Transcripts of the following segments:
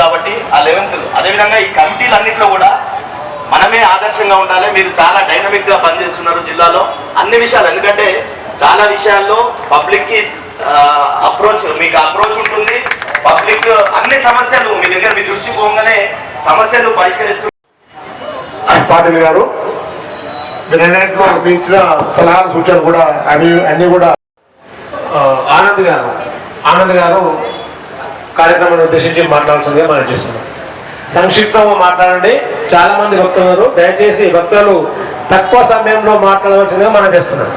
కాబట్టి ఆ లెవెన్త్ అదేవిధంగా ఈ కమిటీలన్నింటిలో కూడా మనమే ఆదర్శంగా ఉండాలి. మీరు చాలా డైనమిక్గా పనిచేస్తున్నారు జిల్లాలో. అన్ని విషయాలు ఎందుకంటే చాలా విషయాల్లో పబ్లిక్కి అప్రోచ్ మీకు అప్రోచ్ ఉంటుంది. పబ్లిక్ అన్ని సమస్యలు మీ దగ్గర మీ దృష్టి పోగానే సమస్యలు పరిష్కరిస్తూ పాటిల్ గారు మీరు మీ ఇచ్చిన సలహాలు సూచనలు కూడా అవి అన్ని కూడా ఆనంద్ గారు ఆనంద్ గారు కార్యక్రమాన్ని ఉద్దేశించి మాట్లాడాల్సిందిగా మనం చేస్తున్నాం. సంక్షిప్తంగా మాట్లాడండి. చాలా మంది భక్తులు దయచేసి భక్తులు తక్కువ సమయంలో మాట్లాడవలసిందిగా మనం చేస్తున్నాం.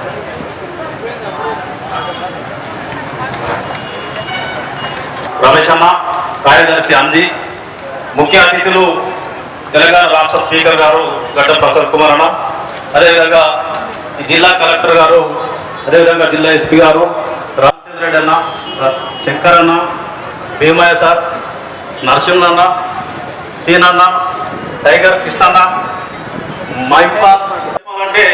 రమేష్ అమ్మ కార్యదర్శి అంజీ ముఖ్య అతిథులు తెలంగాణ రాష్ట్ర స్పీకర్ గారు గడ్డ ప్రసాద్ కుమార్ అన్న అదేవిధంగా జిల్లా కలెక్టర్ గారు అదేవిధంగా జిల్లా ఎస్పీ గారు రామచంద్ర రెడ్డి అన్న శంకర్ అన్న భీమయ్య సార్ నరసింహన్న సీనన్న టైగర్ కృష్ణన్న మైపాల్ అంటే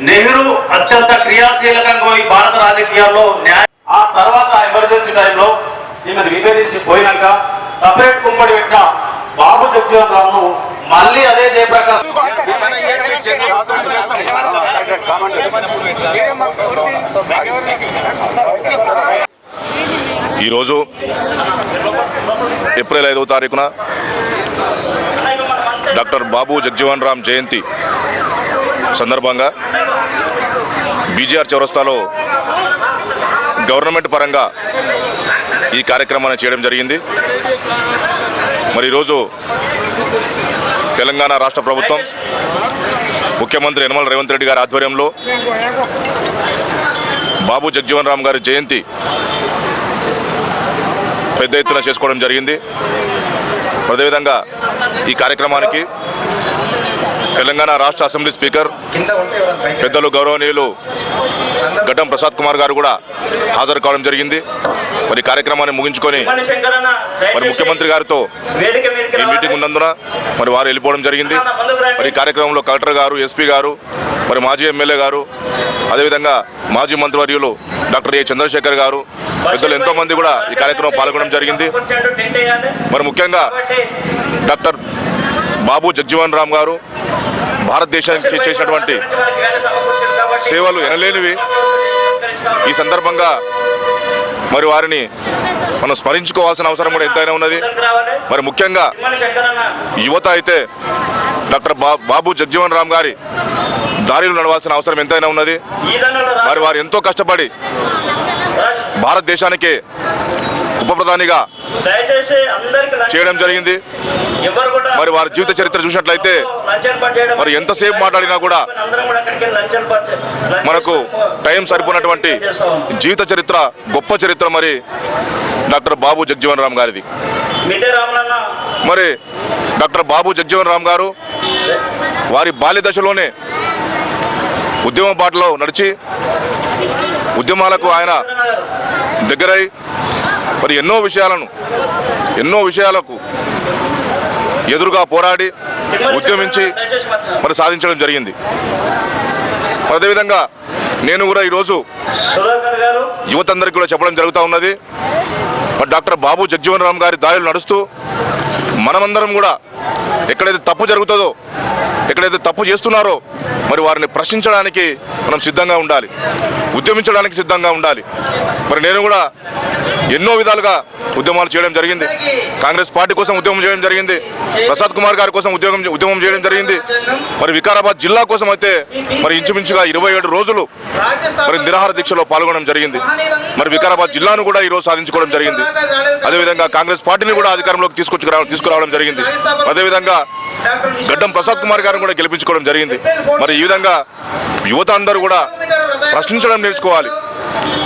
నెహ్రూ అత్యంత క్రియాశీలకంగా ఈ భారత రాజకీయాల్లో న్యాయ. ఆ తర్వాత ఎమర్జెన్సీ టైంలో ఈమెను విభేదించి పోయినాక సపరేట్ కుంపడి పెట్టిన బాబు జగ్జీవన్ రావును మళ్ళీ అదే జయప్రకాష్ ఈరోజు ఏప్రిల్ ఐదవ తారీఖున డాక్టర్ బాబు జగ్జీవన్ రామ్ జయంతి సందర్భంగా బీజీఆర్ చౌరస్తాలో గవర్నమెంట్ పరంగా ఈ కార్యక్రమాన్ని చేయడం జరిగింది. మరి ఈరోజు తెలంగాణ రాష్ట్ర ప్రభుత్వం ముఖ్యమంత్రి యనమల రేవంత్ రెడ్డి గారి ఆధ్వర్యంలో బాబు జగ్జీవన్ రామ్ గారి జయంతి పెద్ద ఎత్తున చేసుకోవడం జరిగింది. అదేవిధంగా ఈ కార్యక్రమానికి తెలంగాణ రాష్ట్ర అసెంబ్లీ స్పీకర్ పెద్దలు గౌరవనీయులు గడ్డం ప్రసాద్ కుమార్ గారు కూడా హాజరు కావడం జరిగింది. మరి కార్యక్రమాన్ని ముగించుకొని మరి ముఖ్యమంత్రి గారితో ఈ మీటింగ్ ఉన్నందున మరి వారు వెళ్ళిపోవడం జరిగింది. మరి కార్యక్రమంలో కలెక్టర్ గారు ఎస్పీ గారు మరి మాజీ ఎమ్మెల్యే గారు అదేవిధంగా మాజీ మంత్రివర్యులు డాక్టర్ ఏ చంద్రశేఖర్ గారు పెద్దలు ఎంతో మంది కూడా ఈ కార్యక్రమం పాల్గొనడం జరిగింది. మరి ముఖ్యంగా డాక్టర్ బాబు జగ్జీవన్ రామ్ గారు భారతదేశానికి చేసినటువంటి సేవలు ఎనలేనివి. ఈ సందర్భంగా మరి వారిని మనం స్మరించుకోవాల్సిన అవసరం కూడా ఎంతైనా ఉన్నది. మరి ముఖ్యంగా యువత అయితే డాక్టర్ బా బాబు జగ్జీవన్ రామ్ గారి దారిలో నడవాల్సిన అవసరం ఎంతైనా ఉన్నది. మరి వారు ఎంతో కష్టపడి భారతదేశానికి ఉప ప్రధానిగా చేయడం జరిగింది. మరి వారి జీవిత చరిత్ర చూసినట్లయితే మరి ఎంతసేపు మాట్లాడినా కూడా మనకు టైం సరిపోయినటువంటి. జీవిత చరిత్ర గొప్ప చరిత్ర మరి డాక్టర్ బాబు జగ్జీవన్ రామ్ గారిది. మరి డాక్టర్ బాబు జగ్జీవన్ రామ్ గారు వారి బాల్య దశలోనే ఉద్యమ బాటలో నడిచి ఉద్యమాలకు ఆయన దగ్గరై మరి ఎన్నో విషయాలను ఎన్నో విషయాలకు ఎదురుగా పోరాడి ఉద్యమించి మరి సాధించడం జరిగింది. అదేవిధంగా నేను కూడా ఈరోజు యువతందరికీ కూడా చెప్పడం జరుగుతూ ఉన్నది. మరి డాక్టర్ బాబు జగ్జీవన్ రామ్ గారి దారిలో నడుస్తూ మనమందరం కూడా ఎక్కడైతే తప్పు జరుగుతుందో ఎక్కడైతే తప్పు చేస్తున్నారో మరి వారిని ప్రశ్నించడానికి మనం సిద్ధంగా ఉండాలి. ఉద్యమించడానికి సిద్ధంగా ఉండాలి. మరి నేను కూడా ఎన్నో విధాలుగా ఉద్యమాలు చేయడం జరిగింది. కాంగ్రెస్ పార్టీ కోసం ఉద్యమం చేయడం జరిగింది. ప్రసాద్ కుమార్ గారి కోసం ఉద్యోగం ఉద్యమం చేయడం జరిగింది. మరి వికారాబాద్ జిల్లా కోసం అయితే మరి ఇంచుమించుగా ఇరవై ఏడు రోజులు మరి నిరాహార దీక్షలో పాల్గొనడం జరిగింది. మరి వికారాబాద్ జిల్లాను కూడా ఈరోజు సాధించుకోవడం జరిగింది. అదేవిధంగా కాంగ్రెస్ పార్టీని కూడా అధికారంలోకి తీసుకొచ్చి తీసుకురావడం జరిగింది. అదేవిధంగా గడ్డం ప్రసాద్ కుమార్ గారిని కూడా గెలిపించుకోవడం జరిగింది. మరి ఈ విధంగా యువత అందరూ కూడా ప్రశ్నించడం నేర్చుకోవాలి.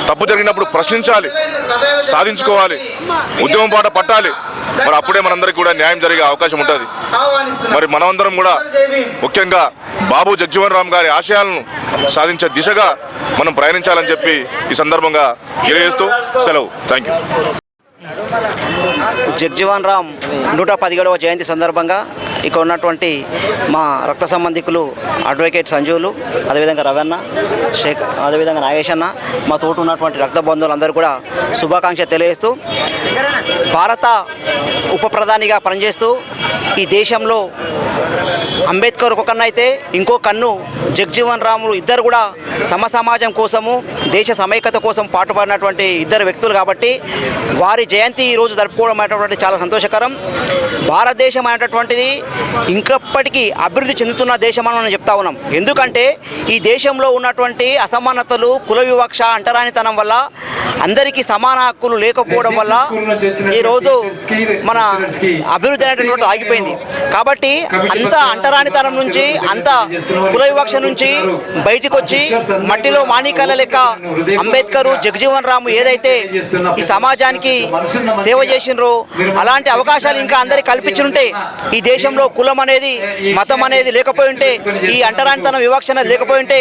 తప్పు జరిగినప్పుడు ప్రశ్నించాలి సాధించుకోవాలి ఉద్యమం పాట పట్టాలి. మరి అప్పుడే మనందరికీ కూడా న్యాయం జరిగే అవకాశం ఉంటుంది. మరి మనమందరం కూడా ముఖ్యంగా బాబు జగ్జీవన్ రామ్ గారి ఆశయాలను సాధించే దిశగా మనం ప్రయాణించాలని చెప్పి ఈ సందర్భంగా తెలియజేస్తూ సెలవు. థ్యాంక్ యూ జగ్జీవన్ రామ్ నూట పదిహేడవ జయంతి సందర్భంగా ఇక్కడ ఉన్నటువంటి మా రక్త సంబంధికులు అడ్వకేట్ సంజీవులు అదేవిధంగా రవన్న శేఖ అదేవిధంగా నాగేష్ అన్న మా తోటి ఉన్నటువంటి రక్త బంధువులందరూ కూడా శుభాకాంక్ష తెలియజేస్తూ భారత ఉప ప్రధానిగా పనిచేస్తూ ఈ దేశంలో అంబేద్కర్ ఒక కన్ను అయితే ఇంకో కన్ను జగ్జీవన్ రాములు ఇద్దరు కూడా సమ సమాజం కోసము దేశ సమైక్యత కోసం పాటుపడినటువంటి ఇద్దరు వ్యక్తులు కాబట్టి వారి జయంతి ఈరోజు జరుపుకోవడం అనేటువంటి చాలా సంతోషకరం. భారతదేశం అనేటటువంటిది ఇంకప్పటికీ అభివృద్ధి చెందుతున్న దేశం అని మనం చెప్తా ఉన్నాం. ఎందుకంటే ఈ దేశంలో ఉన్నటువంటి అసమానతలు కుల వివక్ష అంటరానితనం వల్ల అందరికీ సమాన హక్కులు లేకపోవడం వల్ల ఈరోజు మన అభివృద్ధి అనేటటువంటి ఆగిపోయింది. కాబట్టి అంత అంటరానితనం నుంచి అంత కుల వివక్ష నుంచి బయటకు వచ్చి మట్టిలో మాణికాల లెక్క అంబేద్కర్ జగజీవన్ రాము ఏదైతే ఈ సమాజానికి సేవ చేసినరో. అలాంటి అవకాశాలు ఇంకా అందరికి కల్పించుంటే ఈ దేశంలో కులం అనేది మతం అనేది లేకపోయి ఉంటే ఈ అంటరానితనం వివక్ష అనేది లేకపోయి ఉంటే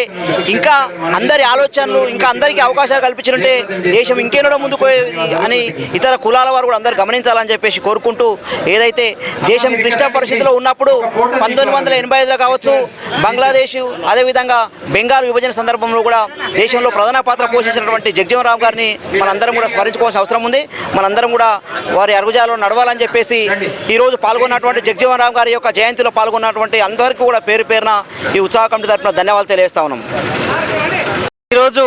ఇంకా అందరి ఆలోచనలు ఇంకా అందరికీ అవకాశాలు కల్పించుంటే దేశం ఇంకేనో ముందుకు పోయేది అని ఇతర కులాల వారు కూడా అందరూ గమనించాలని చెప్పేసి కోరుకుంటూ ఏదైతే దేశం క్లిష్ట పరిస్థితిలో ఉన్నప్పుడు పంతొమ్మిది వందల ఎనభై ఐదులో కావచ్చు బంగ్లాదేశ్ అదేవిధంగా బెంగాల్ విభజన సందర్భంలో కూడా దేశంలో ప్రధాన పాత్ర పోషించినటువంటి జగజీవన్ రామ్ గారిని మనందరం కూడా స్మరించుకోవాల్సిన అవసరం ఉంది. మనందరం కూడా వారి అరుగుజాలలో నడవాలని చెప్పేసి ఈరోజు పాల్గొన్నటువంటి జగజీవన్ రామ్ గారి యొక్క జయంతిలో పాల్గొన్నటువంటి అందరికీ కూడా పేరు పేరున ఈ ఉత్సాహ కమిటీ తరఫున ధన్యవాదాలు తెలియజేస్తా ఉన్నాం. ఈరోజు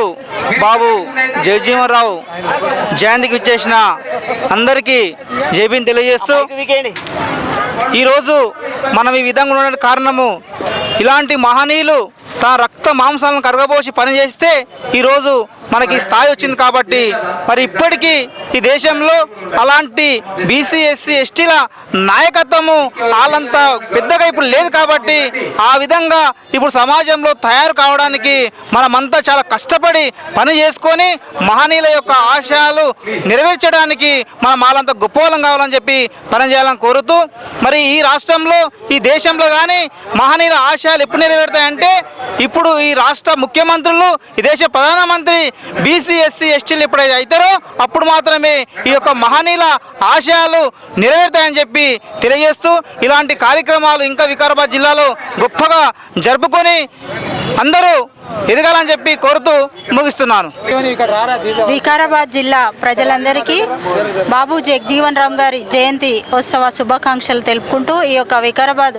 బాబు జగజీవనరావు జయంతికి ఇచ్చేసిన అందరికీ జేబీని తెలియజేస్తూ ఈరోజు మనం ఈ విధంగా ఉండడానికి కారణము ఇలాంటి మహనీయులు తన రక్త మాంసాలను కరగబోసి పనిచేస్తే ఈరోజు మనకి స్థాయి వచ్చింది కాబట్టి మరి ఇప్పటికీ ఈ దేశంలో అలాంటి బీసీ ఎస్సీ ఎస్టీల నాయకత్వము వాళ్ళంతా పెద్దగా ఇప్పుడు లేదు కాబట్టి ఆ విధంగా ఇప్పుడు సమాజంలో తయారు కావడానికి మనమంతా చాలా కష్టపడి పని చేసుకొని మహనీయుల యొక్క ఆశయాలు నెరవేర్చడానికి మనం వాళ్ళంతా గొప్పవాళ్ళం కావాలని చెప్పి పనిచేయాలని కోరుతూ మరి ఈ రాష్ట్రంలో ఈ దేశంలో కానీ మహనీయుల ఆశయాలు ఎప్పుడు నెరవేరుతాయంటే ఇప్పుడు ఈ రాష్ట్ర ముఖ్యమంత్రులు ఈ దేశ ప్రధానమంత్రి బీసీ ఎస్సీ ఎస్టీలు ఎప్పుడైతే అవుతారో అప్పుడు మాత్రమే ఈ యొక్క మహనీయుల ఆశయాలు నెరవేరుతాయని చెప్పి తెలియజేస్తూ ఇలాంటి కార్యక్రమాలు ఇంకా వికారాబాద్ జిల్లాలో గొప్పగా జరుపుకొని అందరూ ఎదగాలని చెప్పి కోరుతూ ముగిస్తున్నాను. వికారాబాద్ జిల్లా ప్రజలందరికీ బాబు జగ్జీవన్ రామ్ గారి జయంతి ఉత్సవ శుభాకాంక్షలు తెలుపుకుంటూ ఈ యొక్క వికారాబాద్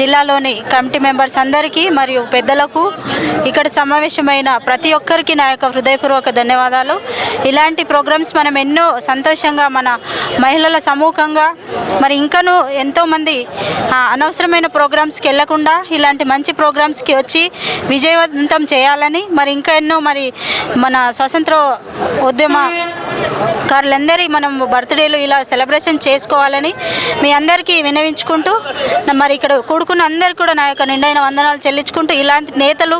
జిల్లాలోని కమిటీ మెంబర్స్ అందరికీ మరియు పెద్దలకు ఇక్కడ సమావేశమైన ప్రతి ఒక్కరికి నా యొక్క హృదయపూర్వక ధన్యవాదాలు. ఇలాంటి ప్రోగ్రామ్స్ మనం ఎన్నో సంతోషంగా మన మహిళల సమూహంగా మరి ఇంకనూ ఎంతోమంది అనవసరమైన ప్రోగ్రామ్స్కి వెళ్ళకుండా ఇలాంటి మంచి ప్రోగ్రామ్స్కి వచ్చి విజయవంతం చేయాలని మరి ఇంకా ఎన్నో మరి మన స్వతంత్ర ఉద్యమ కారులందరి మనం బర్త్డేలు ఇలా సెలబ్రేషన్ చేసుకోవాలని మీ అందరికీ వినవించుకుంటూ మరి ఇక్కడ కూడుకున్న అందరికీ కూడా నా యొక్క నిండైన వందనాలు చెల్లించుకుంటూ ఇలాంటి నేతలు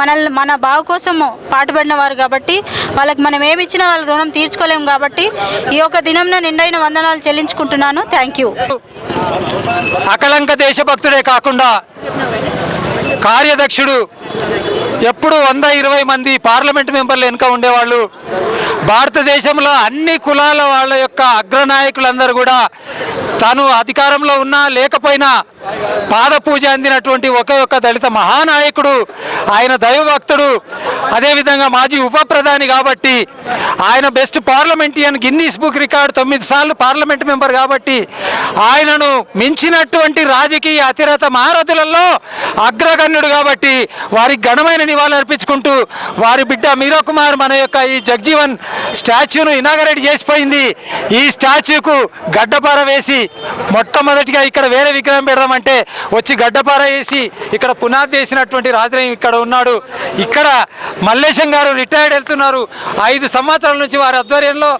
మనల్ని మన బావు కోసం పాటుపడిన వారు కాబట్టి వాళ్ళకి మనం ఏమి ఇచ్చినా వాళ్ళ రుణం తీర్చుకోలేము కాబట్టి ఈ యొక్క దినంన నిండైన వందనాలు చెల్లించుకుంటున్నాను. థ్యాంక్ యూ అకలంక దేశభక్తుడే కాకుండా కార్యదక్షుడు ఎప్పుడు వంద ఇరవై మంది పార్లమెంట్ మెంబర్లు వెనుక ఉండేవాళ్ళు. భారతదేశంలో అన్ని కులాల వాళ్ళ యొక్క అగ్రనాయకులందరూ కూడా తను అధికారంలో ఉన్నా లేకపోయినా పాదపూజ అందినటువంటి ఒకే ఒక్క దళిత మహానాయకుడు ఆయన దైవభక్తుడు అదేవిధంగా మాజీ ఉప ప్రధాని కాబట్టి ఆయన best parliamentarian Guinness book record తొమ్మిది సార్లు పార్లమెంట్ మెంబర్ కాబట్టి ఆయనను మించినటువంటి రాజకీయ అతిరత మహారథులలో అగ్రగణ్యుడు కాబట్టి వారికి ఘనమైన నివాళులర్పించుకుంటూ వారి బిడ్డ మీరా కుమార్ మన యొక్క ఈ జగ్జీవన్ స్టాచ్యూను ఇనాగరేట్ చేసిపోయింది. ఈ స్టాచ్యూకు గడ్డపార వేసి మొట్టమొదటిగా ఇక్కడ వేరే విగ్రహం పెడదామంటే వచ్చి గడ్డపార వేసి ఇక్కడ పునాది వేసినటువంటి రాజరయ్య ఇక్కడ ఉన్నాడు. ఇక్కడ మల్లేశం గారు రిటైర్డ్ వెళ్తున్నారు. ఐదు సంవత్సరాల నుంచి వారి ఆధ్వర్యంలో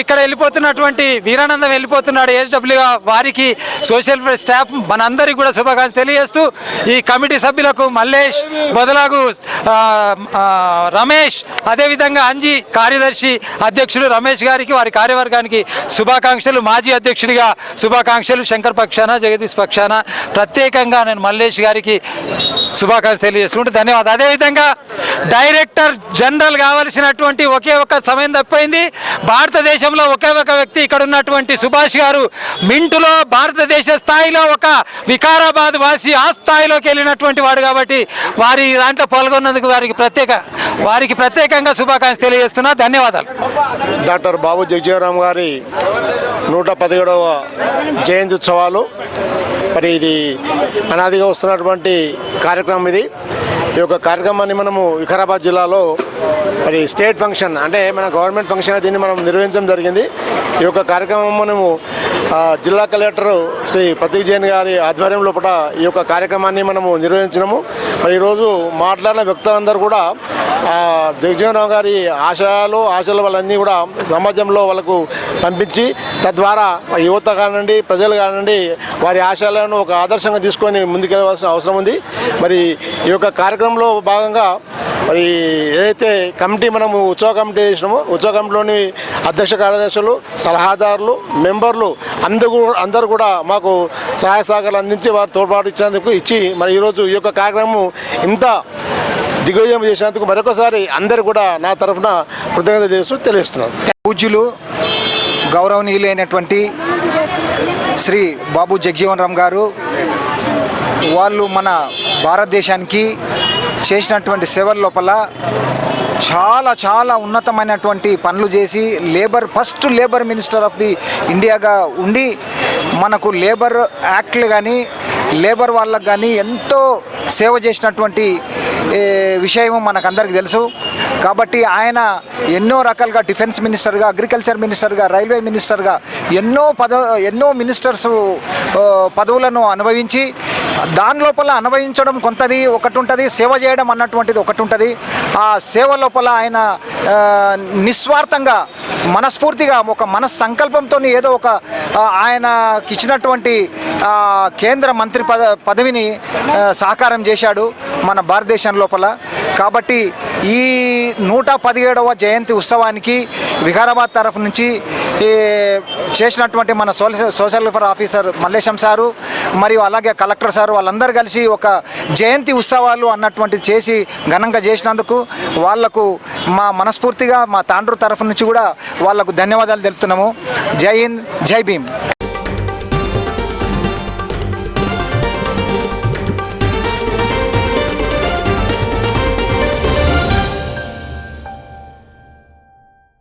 ఇక్కడ వెళ్ళిపోతున్నటువంటి వీరానందం వెళ్ళిపోతున్నాడు. ఏజ్డబ్ల్యూగా వారికి సోషల్ స్టాఫ్ మనందరికీ కూడా శుభాకాంక్షలు తెలియజేస్తూ ఈ కమిటీ సభ్యులకు మల్లేష్ బదలాగు రమేష్ అదేవిధంగా అంజీ కార్యదర్శి అధ్యక్షుడు రమేష్ గారికి వారి కార్యవర్గానికి శుభాకాంక్షలు. మాజీ అధ్యక్షుడిగా శుభాకాంక్షలు. శంకర్ పక్షాన జగదీష్ పక్షాన ప్రత్యేకంగా నేను మల్లేష్ గారికి శుభాకాంక్షలు తెలియజేసుకుంటూ ధన్యవాదాలు. అదేవిధంగా డైరెక్టర్ జనరల్ కావలసినటువంటి ఒకే ఒక సమయం తప్పిపోయింది భారతదేశంలో ఒకే ఒక వ్యక్తి ఇక్కడ ఉన్నటువంటి సుభాష్ గారు మింటులో భారతదేశ స్థాయిలో ఒక వికారాబాద్ వాసి ఆ స్థాయిలోకి వెళ్ళినటువంటి వాడు కాబట్టి వారి దాంట్లో పాల్గొన్నందుకు వారికి ప్రత్యేక వారికి ప్రత్యేకంగా శుభాకాంక్షలు తెలియజేస్తున్నా. ధన్యవాదాలు. డాక్టర్ బాబు జగజీవరామ్ గారి నూట పదిహేడవ జయంతి ఉత్సవాలు. మరి ఇది అనాదిగా వస్తున్నటువంటి కార్యక్రమం ఇది. ఈ యొక్క కార్యక్రమాన్ని మనము వికారాబాద్ జిల్లాలో మరి స్టేట్ ఫంక్షన్ అంటే మన గవర్నమెంట్ ఫంక్షన్ దీన్ని మనం నిర్వహించడం జరిగింది. ఈ యొక్క కార్యక్రమం మనము జిల్లా కలెక్టర్ శ్రీ ప్రతీక్ జైన్ గారి ఆధ్వర్యం లోపల ఈ యొక్క కార్యక్రమాన్ని మనము నిర్వహించినాము. మరి ఈరోజు మాట్లాడిన వ్యక్తులందరూ కూడా దిగ్జయరావు గారి ఆశయాలు ఆశలు వాళ్ళన్నీ కూడా సమాజంలో వాళ్ళకు పంపించి తద్వారా యువత కానివ్వండి ప్రజలు కానివ్వండి వారి ఆశయాలను ఒక ఆదర్శంగా తీసుకొని ముందుకెళ్ళవలసిన అవసరం ఉంది. మరి ఈ యొక్క కార్యక్రమంలో భాగంగా మరి ఏదైతే కమిటీ మనము ఉత్సవ కమిటీ చేసినామో ఉత్సవ కమిటీలోని అధ్యక్ష కార్యదర్శులు సలహాదారులు మెంబర్లు అందరూ అందరూ కూడా మాకు సహాయ సహకారాలు అందించి వారు తోడ్పాటు ఇచ్చేందుకు ఇచ్చి మరి ఈరోజు ఈ యొక్క కార్యక్రమం ఇంత దిగ్విజయం చేసినందుకు మరొకసారి అందరు కూడా నా తరఫున కృతజ్ఞత చేస్తూ తెలియజేస్తున్నాను. పూజ్యులు గౌరవనీయులైనటువంటి శ్రీ బాబు జగజీవన్ రామ్ గారు వాళ్ళు మన భారతదేశానికి చేసినటువంటి సేవల లోపల చాలా చాలా ఉన్నతమైనటువంటి పనులు చేసి labour first labour minister of the ఇండియాగా ఉండి మనకు లేబర్ యాక్ట్లు కానీ లేబర్ వాళ్ళకు కానీ ఎంతో సేవ చేసినటువంటి విషయం మనకందరికీ తెలుసు. కాబట్టి ఆయన ఎన్నో రకాలుగా డిఫెన్స్ మినిస్టర్గా అగ్రికల్చర్ మినిస్టర్గా రైల్వే మినిస్టర్గా ఎన్నో పద ఎన్నో మినిస్టర్స్ పదవులను అనుభవించి దాని లోపల అనుభవించడం కొంతది ఒకటి ఉంటుంది సేవ చేయడం అన్నటువంటిది ఒకటి ఉంటుంది ఆ సేవ లోపల ఆయన నిస్వార్థంగా మనస్ఫూర్తిగా ఒక మనస్సంకల్పంతో ఏదో ఒక ఆయనకిచ్చినటువంటి ఆయనకి ఇచ్చినటువంటి కేంద్ర మంత్రి పద పదవిని సాకారం చేశాడు మన భారతదేశం లోపల. కాబట్టి ఈ నూట పదిహేడవ జయంతి ఉత్సవానికి వికారాబాద్ తరఫు నుంచి చేసినటువంటి మన social social welfare officer Mallesham sir మరియు అలాగే కలెక్టర్ సారు వాళ్ళందరూ కలిసి ఒక జయంతి ఉత్సవాలు అన్నటువంటి చేసి ఘనంగా చేసినందుకు వాళ్ళకు మా మనస్ఫూర్తిగా మా తాండ్రు తరఫు నుంచి కూడా వాళ్ళకు ధన్యవాదాలు తెలుపుతున్నాము. జై హింద్ జై భీమ్.